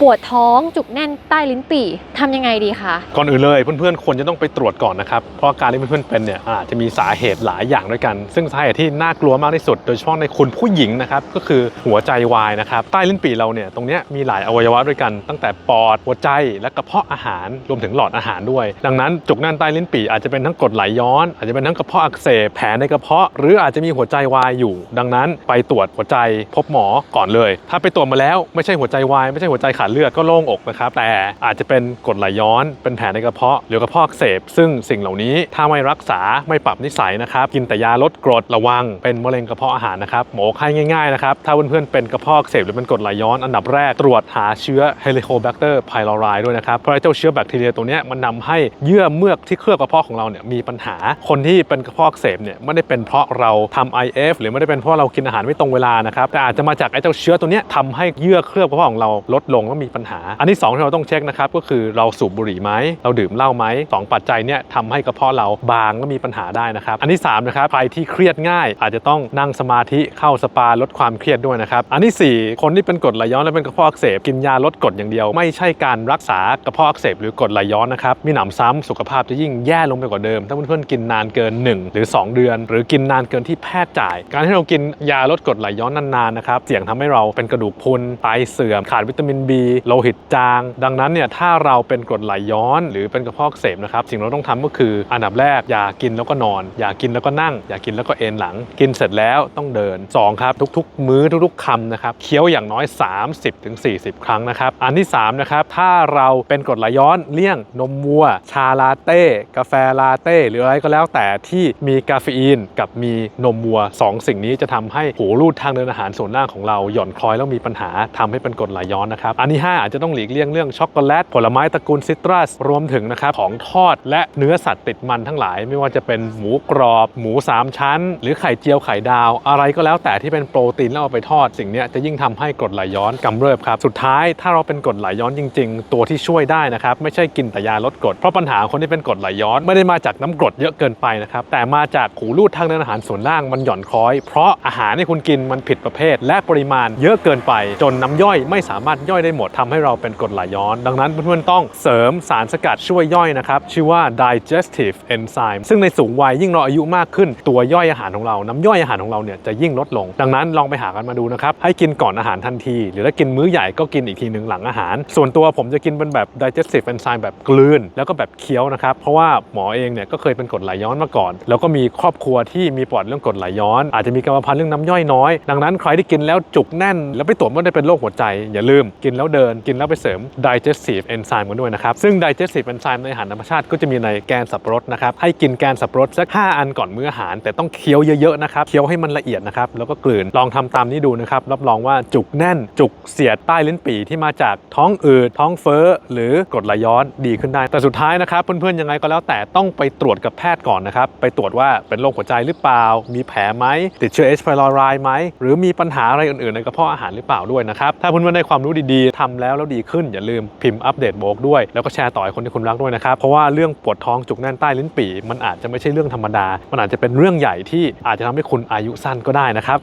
ปวดท้องจุกแน่นใต้ลิ้นปี่ทำยังไงดีคะก่อนอื่นเลยเพื่อนๆควรจะต้องไปตรวจก่อนนะครับ เพราะอาการที่เพื่อนๆเป็นเนี่ยอาจจะมีสาเหตุหลายอย่างด้วยกัน ซึ่งสาเหตุที่น่ากลัวมากที่สุด โดยเฉพาะในคุณผู้หญิงนะครับก็คือหัวใจวายนะครับใต้ลิ้นปี่เราเนี่ยตรงเนี้ยมีหลายอวัยวะด้วยกัน ตั้งแต่ปอดหัวใจและกระเพาะอาหารรวมถึงหลอดอาหารด้วย ดังนั้นจุกแน่นใต้ลิ้นปี่อาจจะเป็นทั้งกรดไหลย้อน อาจจะเป็นทั้งกระเพาะอักเสบแผลในกระเพาะ หรืออาจจะมีหัวใจวายอยู่ ดังนั้นไปตรวจหัวใจพบหมอก่อนเลย ถ้าไปตรวจมาแล้วไม่ใช่หัวใจวายไม่ใช่หัวใจขาดเลือดก็โล่งอกนะครับ แต่อาจจะเป็นกรดไหลย้อน เป็นแผลในกระเพาะหรือกระเพาะอักเสบ ซึ่งสิ่งเหล่านี้ถ้าไม่รักษาไม่ปรับนิสัยนะครับ กินแต่ยาลดกรดระวัง เป็นมะเร็งกระเพาะอาหารนะครับ หมอให้ง่ายๆนะครับ ถ้าเพื่อนๆเป็นกระเพาะอักเสบหรือเป็นกรดไหลย้อน อันดับแรกตรวจหาเชื้อ Helicobacter pylori ด้วยนะครับ เพราะไอเจ้าเชื้อแบคทีเรียตัวนี้มันนำให้เยื่อเมือกที่เคลือบกระเพาะของเราเนี่ยมีปัญหา คนที่เป็นกระเพาะอักเสบเนี่ยไม่ได้เป็นเพราะเราทำ IF หรือไม่ได้เป็นเพราะเรากินอาหารไม่ตรงเวลานะครับแต่อาจจะมาจากไอ้เจ้าเชื้อตัวนี้ทำให้เยื่อเคลือบกระเพาะของเราลดลงและมีปัญหา อันที่สองที่เราต้องเช็คนะครับก็คือเราสูบบุหรี่ไหมเราดื่มเหล้าไหมสองปัจจัยเนี่ยทำให้กระเพาะเราบางและมีปัญหาได้นะครับ อันที่สามนะครับใครที่เครียดง่าย อาจจะต้องนั่งสมาธิเข้าสปาลดความเครียดด้วยนะครับ อันที่สี่คนที่เป็นกรดไหลย้อนและเป็นกระเพาะอักเสบกินยาลดกรดอย่างเดียว ไม่ใช่การรักษากระเพาะอักเสบหรือกรดไหลย้อนนะครับมีหนำซ้ำสุขภาพจะยิ่งแย่ลงไปกว่าเดิม ถ้าเพื่อนๆกินนานเกิน 1 หรือ 2 เดือน หรือกินนานเกินที่แพทย์จ่าย การที่เรากินยาลดกรดไหลย้อนนานๆนะครับเสี่ยงทำให้เราเป็นกระดูกพุนไตเสื่อมขาดวิตามิน B โลหิตจาง ดังนั้นเนี่ยถ้าเราเป็นกรดไหลย้อน หรือเป็นกระเพาะเสบนะครับสิ่งเราต้องทำก็คืออันดับแรกอย่ากินแล้วก็นอน อย่ากินแล้วก็นั่ง อย่ากินแล้วก็เอนหลัง กินเสร็จแล้วต้องเดินสองครับ ทุกๆ มื้อทุกๆคำนะครับเคี้ยวอย่างน้อย 30-40 ครั้งนะครับอันที่สามนะครับถ้าเราเป็นกรดไหลย้อนเลี่ยงนมวัว ชาลาเต้กาแฟลาเต้หรืออะไรก็แล้วแต่ที่มีกาเฟอีนกับมีนมวัวสองสิ่งนี้จะทำให้หูรูดทางเดินอาหารส่วนล่างของเราหย่อนคล้อยแล้วมีปัญหาทำให้เป็นกรดไหลย้อนนะครับอันที่ห้าอาจจะต้องหลีกเลี่ยงเรื่องช็อกโกแลตผลไม้ตระกูลซิตรัสรวมถึงนะครับของทอดและเนื้อสัตว์ติดมันทั้งหลาย ไม่ว่าจะเป็นหมูกรอบ หมูสามชั้น หรือไข่เจียวไข่ดาว อะไรก็แล้วแต่ที่เป็นโปรตีนแล้วเอาไปทอด สิ่งนี้จะยิ่งทำให้กรดไหลย้อนกำเริบครับสุดท้ายถ้าเราเป็นกรดไหลย้อนจริง ๆ ตัวที่ช่วยได้นะครับไม่ใช่กินแต่ยาลดกรดเพราะปัญหาคนที่เป็นกรดไหลย้อนไม่ได้มาจากน้ำกรดเยอะเกินไปนะครับแต่มาจากหูรูดทางเดินอาหารส่วนล่างมันหย่อนคล้อย เพราะอาหารที่คุณกินมันผิดประเภท และปริมาณเยอะเกินไป จนน้ำย่อยไม่สามารถย่อยได้หมดทำให้เราเป็นกรดไหลย้อน ดังนั้นเพื่อนๆต้องเสริมสารสกัดช่วยย่อยนะครับชื่อว่า digestive enzyme ซึ่งในสูงวัยยิ่งเราอายุมากขึ้นตัวย่อยอาหารของเราน้ำย่อยอาหารของเราเนี่ยจะยิ่งลดลง ดังนั้นลองไปหากันมาดูนะครับให้กินก่อนอาหารทันที หรือถ้ากินมื้อใหญ่ก็กินอีกทีหนึ่งหลังอาหาร ส่วนตัวผมจะกินเป็นแบบ digestive enzyme แบบกลืน แล้วก็แบบเคี้ยวนะครับเพราะว่าหมอเองเนี่ยก็เคยเป็นกรดไหลย้อนมาก่อน แล้วก็มีครอบครัวที่มีปอดเรื่องกรดไหลย้อน อาจจะมีกรรมพันธุ์เรื่องน้ำย่อยน้อย ดังนั้นใครที่กินแล้วจุกแน่น แล้วไปตรวจว่าได้เป็นโรคหัวใจอย่าลืมกินแล้วเดินกินแล้วไปเสริม digestive enzyme กันด้วยนะครับ ซึ่ง digestive enzyme ในอาหารธรรมชาติก็จะมีในแกนสับปะรดนะครับ ให้กินแกนสับปะรดสัก 5 อันก่อนมื้ออาหาร แต่ต้องเคี้ยวเยอะๆนะครับ เคี้ยวให้มันละเอียดนะครับ แล้วก็กลืน ลองทำตามนี้ดูนะครับ รับรองว่าจุกแน่น จุกเสียดใต้ลิ้นปี่ที่มาจากท้องอืด ท้องเฟ้อ หรือกรดไหลย้อนดีขึ้นได้ แต่สุดท้ายนะครับเพื่อนๆยังไงก็แล้วแต่ต้องไปตรวจกับแพทย์ก่อนนะครับ ไปตรวจว่าเป็นโรคหัวใจหรือเปล่า มีแผลไหม ติดเชื้อ H. pylori ไหม หรือมีปัญหาอะไรอื่นๆในกระเพาะอาหารหรือเปล่าด้วยนะครับ ถ้าเพื่อนๆได้ความรู้ดีๆทำแล้วแล้วดีขึ้นอย่าลืมพิมพ์อัปเดตโบกด้วย แล้วก็แชร์ต่อให้คนที่คุณรักด้วยนะครับ เพราะว่าเรื่องปวดท้องจุกแน่นใต้ลิ้นปี่มันอาจจะไม่ใช่เรื่องธรรมดา มันอาจจะเป็นเรื่องใหญ่ที่อาจจะทำให้คุณอายุสั้นก็ได้นะครับ